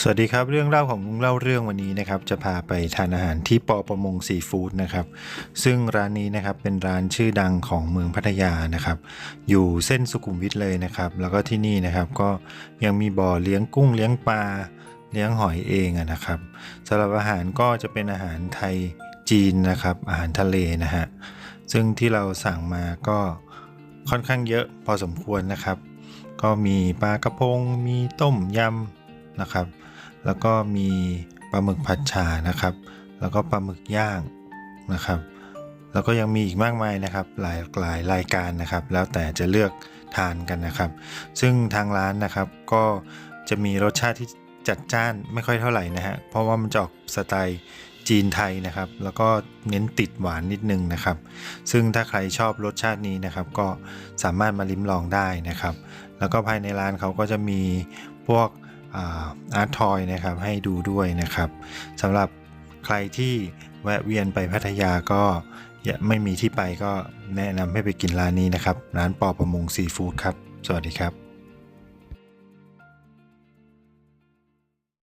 สวัสดีครับเรื่องเล่าของลุงเล่าเรื่องวันนี้นะครับจะพาไปทานอาหารที่ปอประมงซีฟู้ดนะครับซึ่งร้านนี้นะครับเป็นร้านชื่อดังของเมืองพัทยานะครับ อยู่เส้นสุขุมวิทเลยนะครับ แล้วก็ที่นี่นะครับก็ยังมีบ่อเลี้ยงกุ้งเลี้ยงปลาเลี้ยงหอยเองนะครับสำหรับอาหารก็จะเป็นอาหารไทยจีนนะครับ อาหารทะเลนะฮะซึ่งที่เราสั่งมาก็ค่อนข้างเยอะพอสมควรนะครับ ก็มีปลากระพงมีต้มยำนะครับ แล้วก็มีปลาหมึกผัดฉ่านะครับ แล้วก็ปลาหมึกย่างนะครับ แล้วก็ยังมีอีกมากมายนะครับ หลายหลายรายการนะครับ แล้วแต่จะเลือกทานกันนะครับ ซึ่งทางร้านนะครับก็จะมีรสชาติที่จัดจ้านไม่ค่อยเท่าไหร่นะฮะ เพราะว่ามันจะออกสไตล์จีนไทยนะครับ แล้วก็เน้นติดหวานนิดนึงนะครับ ซึ่งถ้าใครชอบรสชาตินี้นะครับ ก็สามารถมาลิ้มลองได้นะครับ แล้วก็ภายในร้านเขาก็จะมีพวก อาร์ตทอยนะครับให้ดูด้วยนะครับสำหรับใครที่แวะเวียนไปพัทยาก็ย่าไม่มีที่ไปก็แนะนำให้ไปกินร้านนี้นะครับ ร้านปอประมงซีฟู้ดครับ สวัสดีครับ